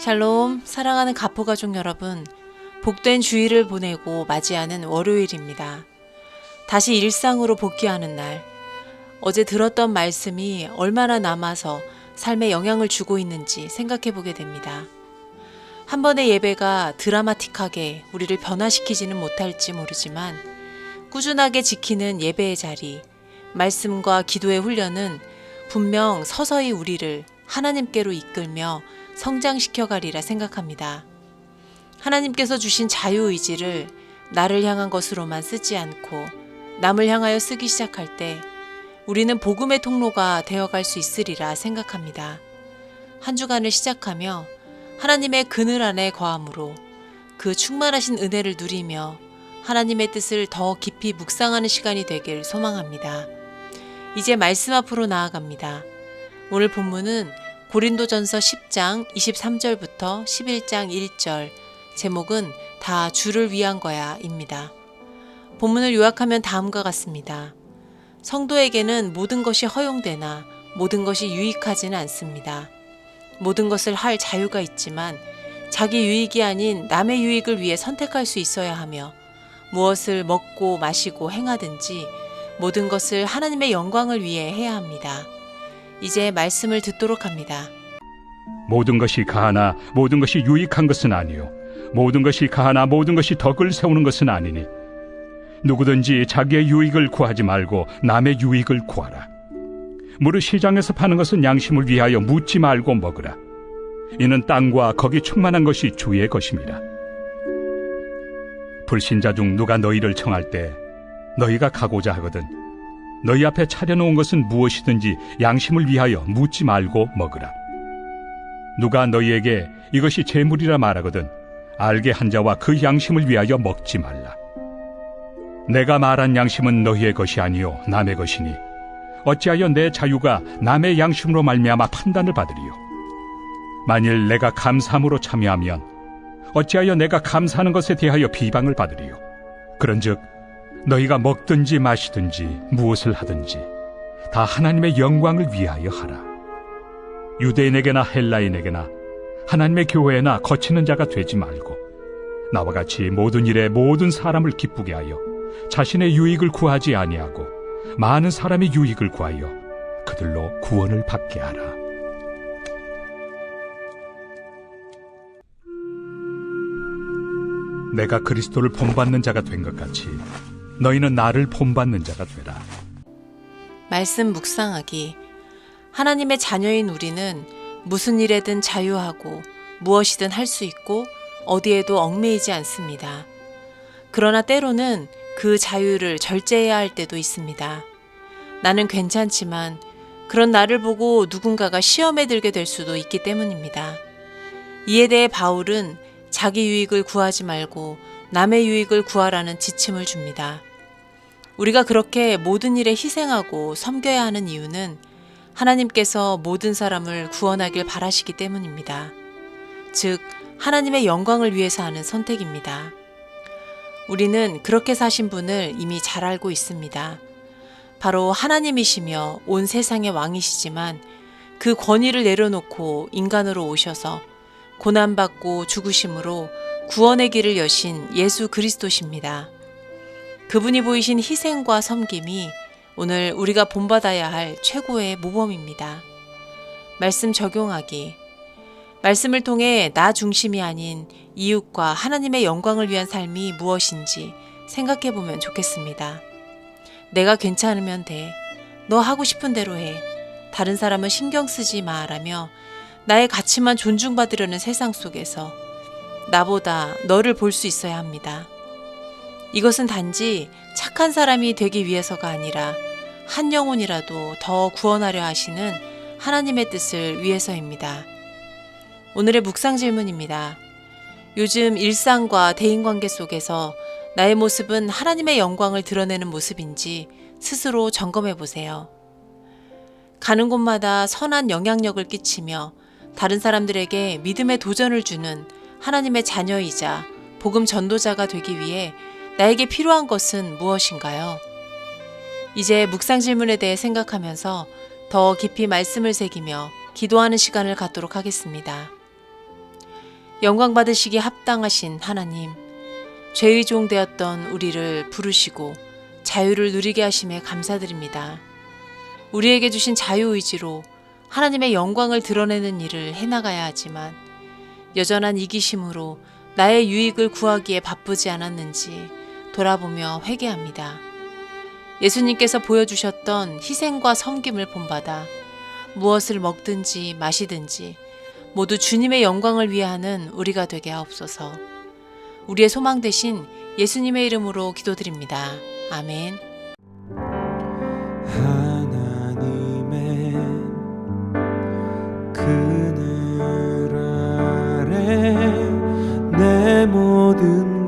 샬롬, 사랑하는 가포 가족 여러분. 복된 주일을 보내고 맞이하는 월요일입니다. 다시 일상으로 복귀하는 날. 어제 들었던 말씀이 얼마나 남아서 삶에 영향을 주고 있는지 생각해 보게 됩니다. 한 번의 예배가 드라마틱하게 우리를 변화시키지는 못할지 모르지만 꾸준하게 지키는 예배의 자리, 말씀과 기도의 훈련은 분명 서서히 우리를 하나님께로 이끌며 성장시켜 가리라 생각합니다. 하나님께서 주신 자유의지를 나를 향한 것으로만 쓰지 않고 남을 향하여 쓰기 시작할 때 우리는 복음의 통로가 되어갈 수 있으리라 생각합니다. 한 주간을 시작하며 하나님의 그늘 안에 거함으로 그 충만하신 은혜를 누리며 하나님의 뜻을 더 깊이 묵상하는 시간이 되길 소망합니다. 이제 말씀 앞으로 나아갑니다. 오늘 본문은 고린도전서 10장 23절부터 11장 1절 제목은 다 주를 위한 거야입니다. 본문을 요약하면 다음과 같습니다. 성도에게는 모든 것이 허용되나 모든 것이 유익하지는 않습니다. 모든 것을 할 자유가 있지만 자기 유익이 아닌 남의 유익을 위해 선택할 수 있어야 하며 무엇을 먹고 마시고 행하든지 모든 것을 하나님의 영광을 위해 해야 합니다. 이제 말씀을 듣도록 합니다. 모든 것이 가하나 모든 것이 유익한 것은 아니요. 모든 것이 가하나 모든 것이 덕을 세우는 것은 아니니. 누구든지 자기의 유익을 구하지 말고 남의 유익을 구하라. 무릇 시장에서 파는 것은 양심을 위하여 묻지 말고 먹으라. 이는 땅과 거기 충만한 것이 주의 것입니다. 불신자 중 누가 너희를 청할 때 너희가 가고자 하거든 너희 앞에 차려놓은 것은 무엇이든지 양심을 위하여 묻지 말고 먹으라 누가 너희에게 이것이 재물이라 말하거든 알게 한 자와 그 양심을 위하여 먹지 말라. 내가 말한 양심은 너희의 것이 아니요 남의 것이니 어찌하여 내 자유가 남의 양심으로 말미암아 판단을 받으리요. 만일 내가 감사함으로 참여하면 어찌하여 내가 감사하는 것에 대하여 비방을 받으리요. 그런즉 너희가 먹든지 마시든지 무엇을 하든지 다 하나님의 영광을 위하여 하라. 유대인에게나 헬라인에게나 하나님의 교회나 거치는 자가 되지 말고 나와 같이 모든 일에 모든 사람을 기쁘게 하여 자신의 유익을 구하지 아니하고 많은 사람의 유익을 구하여 그들로 구원을 받게 하라. 내가 그리스도를 본받는 자가 된 것 같이 너희는 나를 본받는 자가 되라. 말씀 묵상하기. 하나님의 자녀인 우리는 무슨 일에든 자유하고 무엇이든 할 수 있고 어디에도 얽매이지 않습니다. 그러나 때로는 그 자유를 절제해야 할 때도 있습니다. 나는 괜찮지만 그런 나를 보고 누군가가 시험에 들게 될 수도 있기 때문입니다. 이에 대해 바울은 자기 유익을 구하지 말고 남의 유익을 구하라는 지침을 줍니다. 우리가 그렇게 모든 일에 희생하고 섬겨야 하는 이유는 하나님께서 모든 사람을 구원하길 바라시기 때문입니다. 즉, 하나님의 영광을 위해서 하는 선택입니다. 우리는 그렇게 사신 분을 이미 잘 알고 있습니다. 바로 하나님이시며 온 세상의 왕이시지만 그 권위를 내려놓고 인간으로 오셔서 고난받고 죽으심으로 구원의 길을 여신 예수 그리스도십니다. 그분이 보이신 희생과 섬김이 오늘 우리가 본받아야 할 최고의 모범입니다. 말씀 적용하기. 말씀을 통해 나 중심이 아닌 이웃과 하나님의 영광을 위한 삶이 무엇인지 생각해 보면 좋겠습니다. 내가 괜찮으면 돼. 너 하고 싶은 대로 해. 다른 사람은 신경 쓰지 마라며 나의 가치만 존중받으려는 세상 속에서 나보다 너를 볼 수 있어야 합니다. 이것은 단지 착한 사람이 되기 위해서가 아니라 한 영혼이라도 더 구원하려 하시는 하나님의 뜻을 위해서입니다. 오늘의 묵상 질문입니다. 요즘 일상과 대인관계 속에서 나의 모습은 하나님의 영광을 드러내는 모습인지 스스로 점검해 보세요. 가는 곳마다 선한 영향력을 끼치며 다른 사람들에게 믿음의 도전을 주는 하나님의 자녀이자 복음 전도자가 되기 위해 나에게 필요한 것은 무엇인가요? 이제 묵상 질문에 대해 생각하면서 더 깊이 말씀을 새기며 기도하는 시간을 갖도록 하겠습니다. 영광 받으시기에 합당하신 하나님, 죄의 종 되었던 우리를 부르시고 자유를 누리게 하심에 감사드립니다. 우리에게 주신 자유 의지로 하나님의 영광을 드러내는 일을 해나가야 하지만 여전한 이기심으로 나의 유익을 구하기에 바쁘지 않았는지 돌아보며 회개합니다. 예수님께서 보여주셨던 희생과 섬김을 본받아 무엇을 먹든지 마시든지 모두 주님의 영광을 위해 하는 우리가 되게 하옵소서. 우리의 소망 되신 예수님의 이름으로 기도드립니다. 아멘. 하나님의 그늘 아래 내 모든